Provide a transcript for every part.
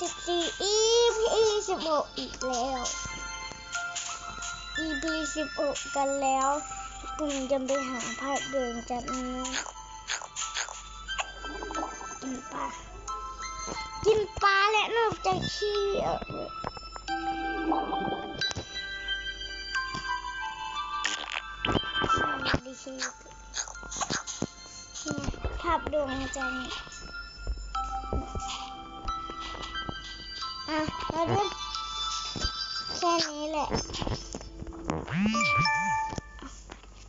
สิบสี่ EP สิบหกอีกแล้ว EP สิบหกกันแล้วผมจะไปหาภาพเดินจากนี้กินปลากินปลาและนอกจากขี้ออกเลยดีขี้เนี่ยภาพดวงจันทร์ อะมาดูแค่นี้แหละ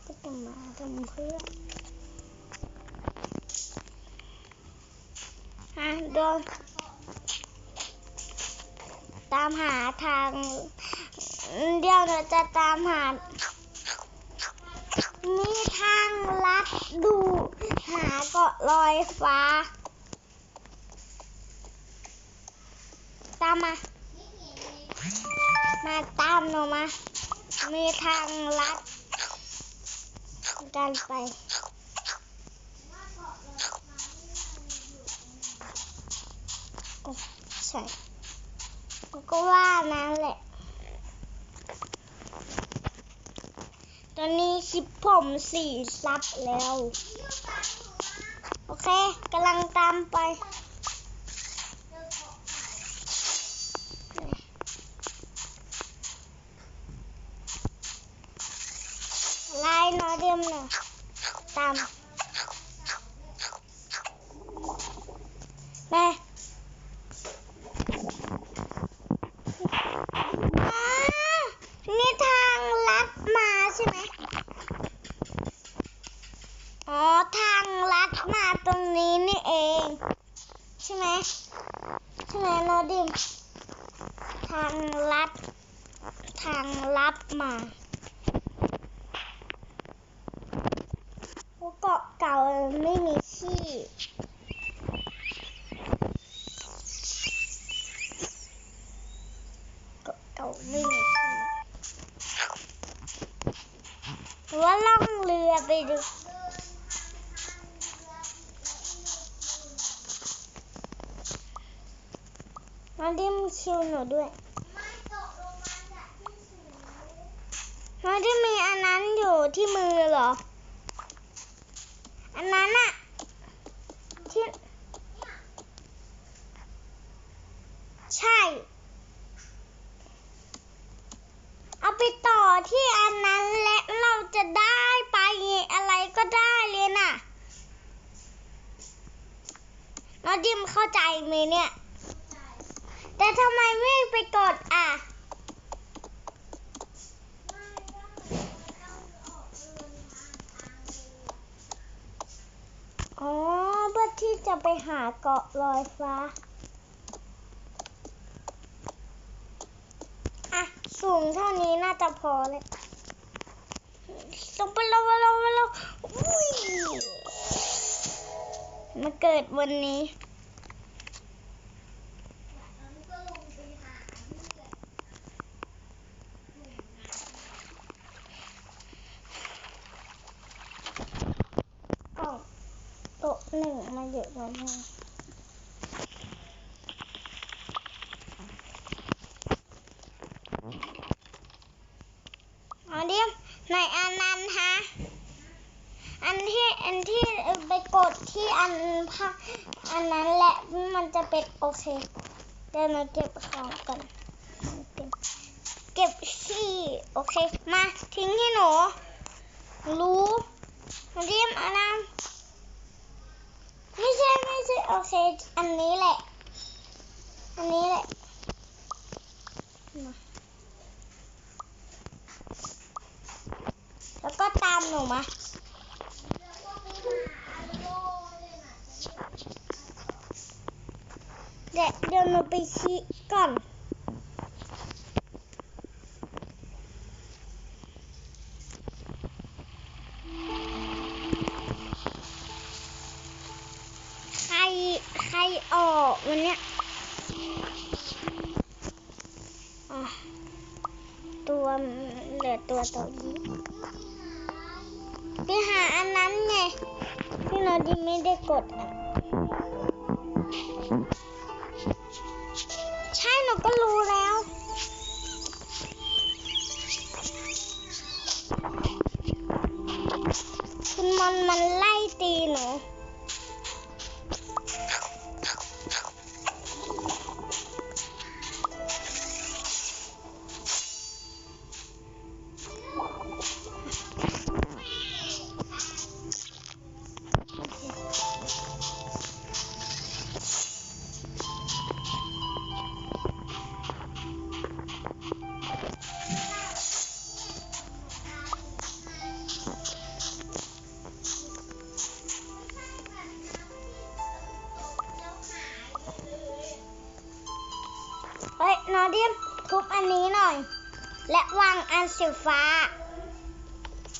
ก็จะมาทำเพื่อฮะโดนตามหาทาง เดี๋ยวเราจะตามหามีทางลัดดู หาเกาะลอยฟ้าามมา มาตามหนูมา มีทางลัดกันไปใช่ก็ว่านั่นแหละ ตอนนี้คลิปผมสี่ซับแล้ว โอเคกำลังตามไป ไล่นอเดียมหน่อยตามแม่อ่านี่ทางลัดมาใช่ไหมอ๋อ ทางลัดมาตรงนี้นี่เอง ใช่ไหมใช่ไหมนอดิม ทางลัด ทางลัดมา เกาะเก่าไม่มีที่เกาะเก่าไม่มีที่หรือว่าล่องเรือไปดูมาดิมชิวหนูด้วยมาดิมมีอันนั้นอยู่ที่มือเหรอ อันนั้นอะที่ใช่ เอาไปต่อที่อันนั้นและเราจะได้ไปอะไรก็ได้เลยน่ะน้องดิมเข้าใจไหมเนี่ย แต่ทำไมไม่ไปกดอะ อ๋อเพื่อที่จะไปหาเกาะลอยฟ้า อะ สูงเท่านี้น่าจะพอเลยลงไปล้วไปล้วไปล้วอุ้ยมาเกิดวันนี้ กล่องโต๊ะหนึ่งมาเยอะกว่านี้เอาเดี๋ยวไหนอันนั้นฮะ อันที่ อันที่ไปกดที่อันพักอันนั้นแหละมันจะเป็นโอเคเดี๋ยวเราเก็บของก่อนเก็บขี้โอเค มาทิ้งให้หนูรู้รียมอันนั้นไม่ใช่ไม่ใช่โอเค อันนี้แหละ อันนี้แหละแล้วก็ตามหนูมา เดี๋ยวเดี๋ยว หนูไปชี้ก่อนใครใครออกวันเนี้ยอะตัวเหลือตัวต่อนี้ไปหาอันนั้นไงที่เราดิไม่ได้กดอะ สีฟ้า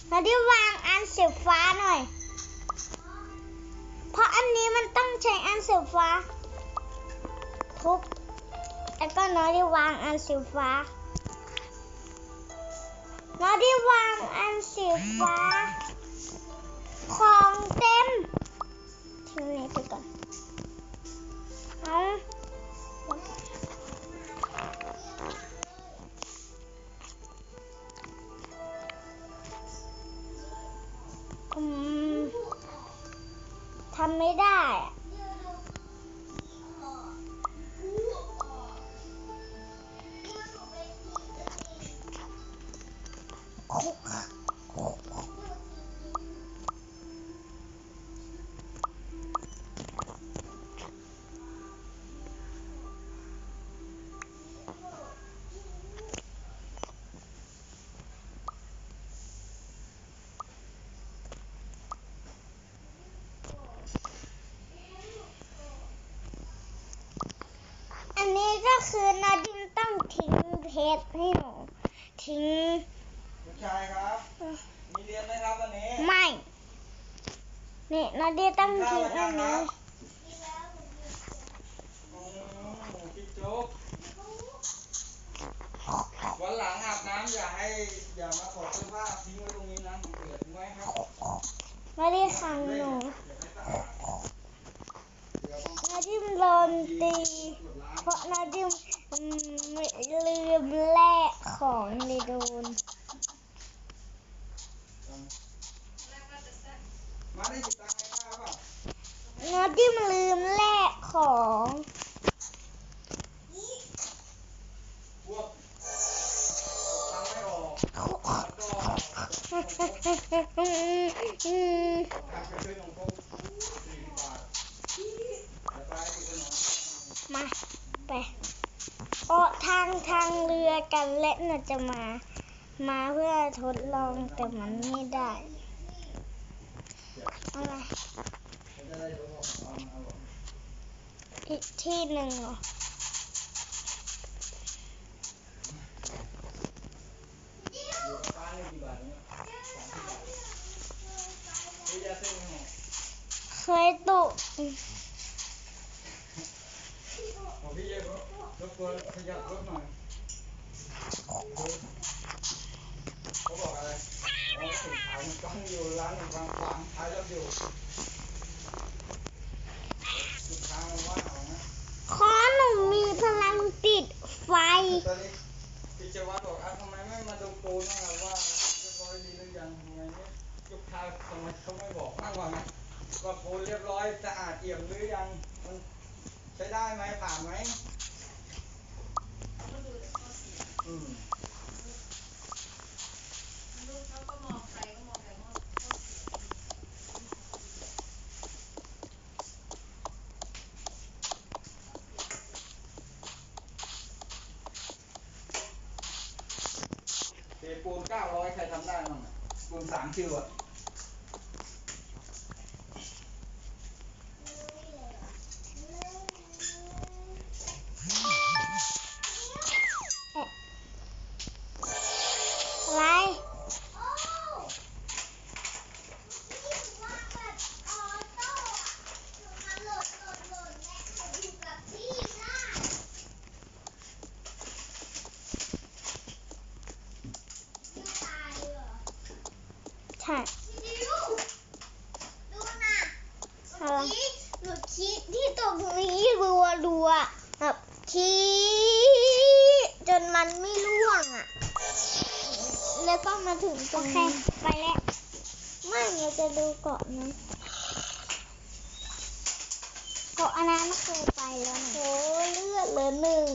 เราได้วางอันสีฟ้าหน่อย เพราะอันนี้มันต้องใช้อันสีฟ้า ทุบ แล้วก็น้อยได้วางอันสีฟ้า น้อยได้วางอันสีฟ้า ของเต็มทิ้งนี้ไปก่อนเอา ทำไม่ได้ ทปให้หนูทิ้ง ผู้ชายครับ มีเรียนไหมครับวันนี้ไม่เนี่ยนาเดียตั้งทิ้งอันนี้วันหลังอาบน้ำอย่าให้อย่ามากดเสื้อผ้าทิ้งไว้ตรงนี้นะเกลียดไว้ครับไม่ได้ขังหนูน้าดนาดียมโดนตี เพราะนา ลืมแลกของเลยโดนน้ติดตามใงนจิ้มลืมแลกของมา ไป ทางเรือกันและหนูจะมา มาเพื่อทดลองแต่มันไม่ได้อะไรอีกที่หนึ่งเหรอเคยตก ขอหนูมีพลังติดไฟทำไมเขาไม่บอกนั่งว่ไงว่าปูเรียบร้อยสะอาดเอี่ยมหรือยังมันใช้ได้ไหมผ่านไหม สามคิวอะ ไปแล้ว ไม่เราจะดูเกาะนั้เกาะอันนั้นเคยไปแล้วโอ้เลือดเหลือหนึ่ง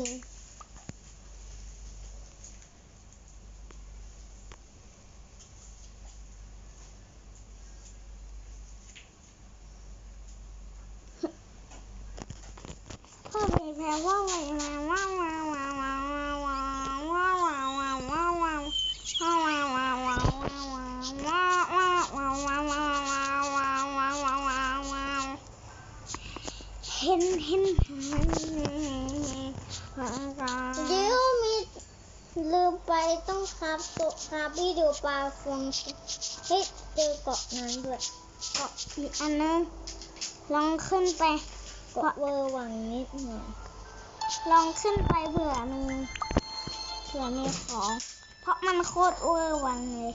ห็นเห็นเห็นดื้อลืมไปต้องครับตัวครับวิดีโอปลาฟงเฮ้ยเจอเกาะนั้นด้วยเกาะอีกอันนึงลองขึ้นไปเกาะเวอร์หวังนิดหน่อยลองขึ้นไปเผื่อมีเผื่อมีของ เพราะมันโคตรเวอร์หวังเลย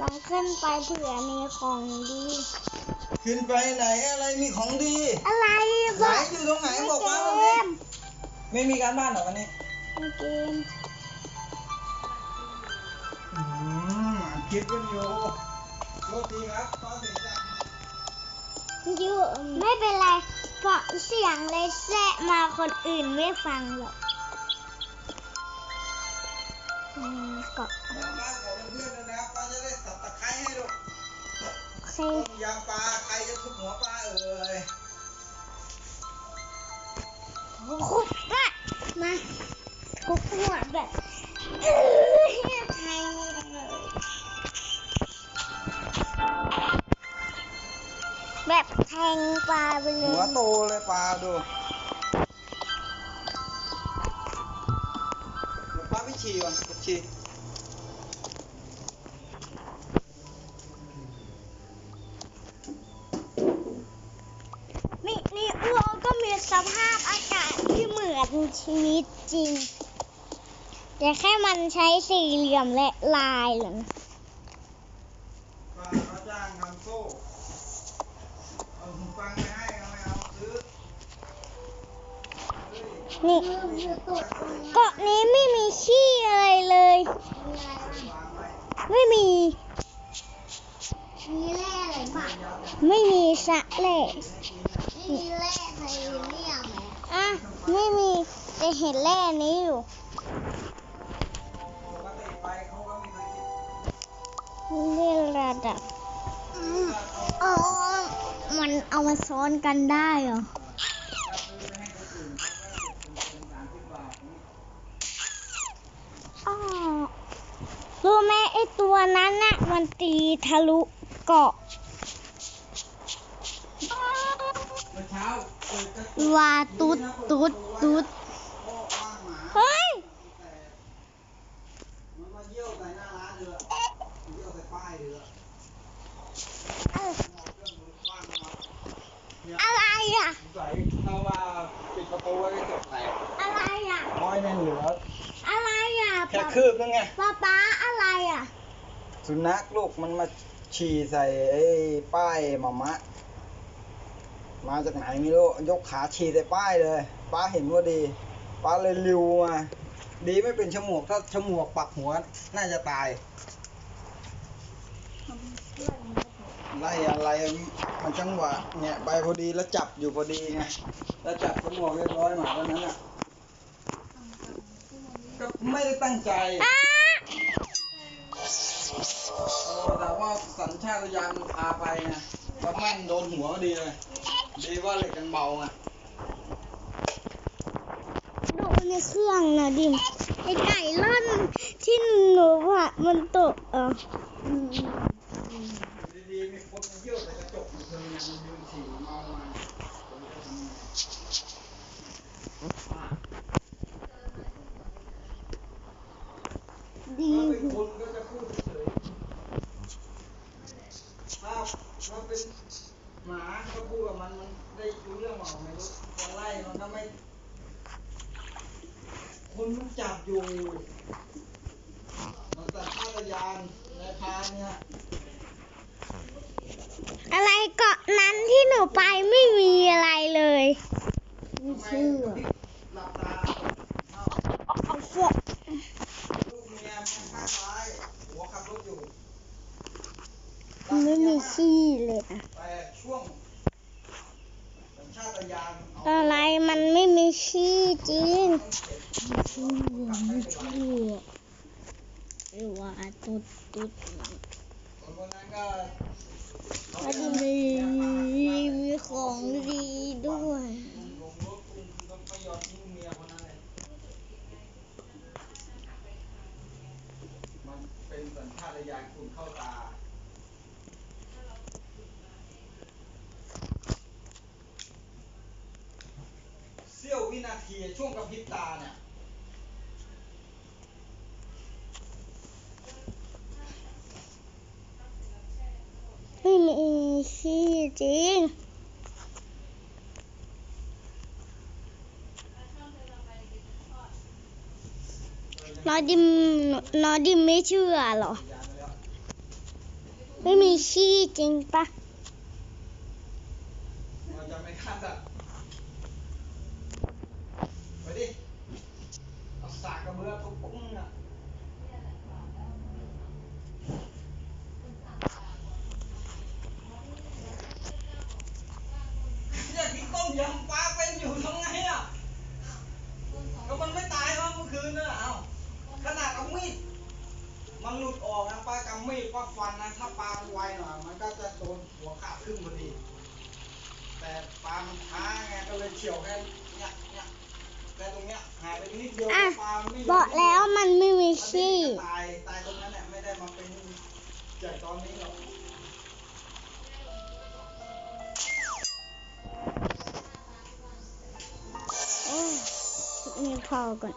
ลองขึ้นไปเผื่อมีของดี ขึ้นไปไหนอะไรมีของดีอะไรไหนอยู่ตรงไหนบอกมาวันนี้ไม่มีการบ้านเหรอวันนี้ในเกมอืมอัดคลิปกันอยู่โทษทีครับตอนถึงจะอยู่ไม่เป็นไรเพราะเสียงเลยแซะมาคนอื่นไม่ฟังหรอกอืมเกาะ โอเคต้มยำปลาใครจะทุบหัวปลาเอ่ยคุกก็มาคุกหัวแบบเอ้ยแทงเลยแบบแทงปลาไปเลยหัวโตเลยปลาดูป้าไปฉี่ก่อนฉี่ ที่เหมือนชีวิตจริง แต่แค่มันใช้สี่เหลี่ยมและลายเหรอปลาเขาจ้างทำโซ่เอาหูฟังไปให้เอาไม่เอาซื้อนี่เกาะนี้ไม่มีขี้อะไรเลยวางไว้ไม่มีมีแร่อะไรบ้างไม่มีสระเลยมีแร่ไทเทเนียมไหม อะ ไม่มีแต่เห็นแร่นี้อยู่นี่ระดับอ๋อ มันเอามาซ้อนกันได้เหรออ๋อรู้ไหมไอตัวนั้นน่ะ มันตีทะลุเกาะ ว่าตุ๊ดตุ๊ดตุ๊ดโอ้ว่างหมาเฮ้ยแต่มันมาเยี่ยวใส่หน้าร้านเรือเยี่ยวใส่ป้ายเรือเอ้าหมอกเครื่องมือคว้างมาเนี่ยอะไรอะใส่เข้ามาปิดประตูไว้กระจกแตกอะไรอะร้อยนั่นเหลือ อะไรอะแค่ป๊าคืบนึงไงป๊าป๊าอะไรอะ สุนัขลูกมันมาฉี่ใส่ไอ้ป้ายหมามะ มาจากไหนไม่รู้ยกขาฉี่ใส่ป้ายเลย ป้าเห็นว่าดี ป้าเลยริวมาดีไม่เป็นฉมวกถ้าฉมวกปักหัว น่าจะตาย ไล่อะไรมันจังหวะเนี่ยไปพอดีแล้วจับอยู่พอดีไงแล้วจับฉมวกเรียบร้อยหมาตัวนั้นอะก็ไม่ได้ตั้งใจแต่ว่าสัญชาตญาณมันพาไปไงแล้วแม่งโดนหัวดีเลย ดีว่าเหล็กกันเบาไงดูในเครื่องนะดิมไอไก่ล่อนที่หนูว่ามันตกเอออยู่ดีๆมีคนมาเยี่ยวใส่กระจกอยู่เธอเนี่ยมันยืนฉี่เมามาผมจะทำไงอะ ดี ถ้าเป็นคนก็จะพูดเฉยๆถ้าถ้าเป็นหมาก็พูดกับมันมันได้รู้เรื่องเปล่าไม่รู้จะไล่มันก็ไม่ คนมันจับอยู่ มันสัญชาตญาณในพานเนี่ย อะไรเกาะนั้นที่ หนูไปไม่มีอะไรเลยทำไมหลับตาเอ้าเอาฟอกลูกเมียมันข้างซ้ายหัวขับรถอยู่ไม่มีขี้เลยนะแต่ช่วงสัญชาตญาณเอาอะไรมันไม่มีขี้จริงต้องเก็บขี้ไม่ขี้หรือว่าตุ๊ดตุ๊ดมัาทีช่วงกระพริบตาเนี่ยไม่มีขี้จริงนอดิมนอดิมไม่เชื่อหรอ ไม่มีขี้จริงปะ นนะถ้าปลามันไวหน่อยมันก็จะโดนหัวขาดครึ่งพอดี แต่ปลามันช้าไงก็เลยเฉียวแค่เนี้ยเนี้ยแค่ตรงเนี้ยหายไปนิดเดียวอะ ปลาไม่บอกแล้วมันไม่มีมันขี้ตายตายตรงนั้นแหละไม่ได้มาเป็นเจ็บตอนนี้หรอกโอ้ยนี่พอก่อน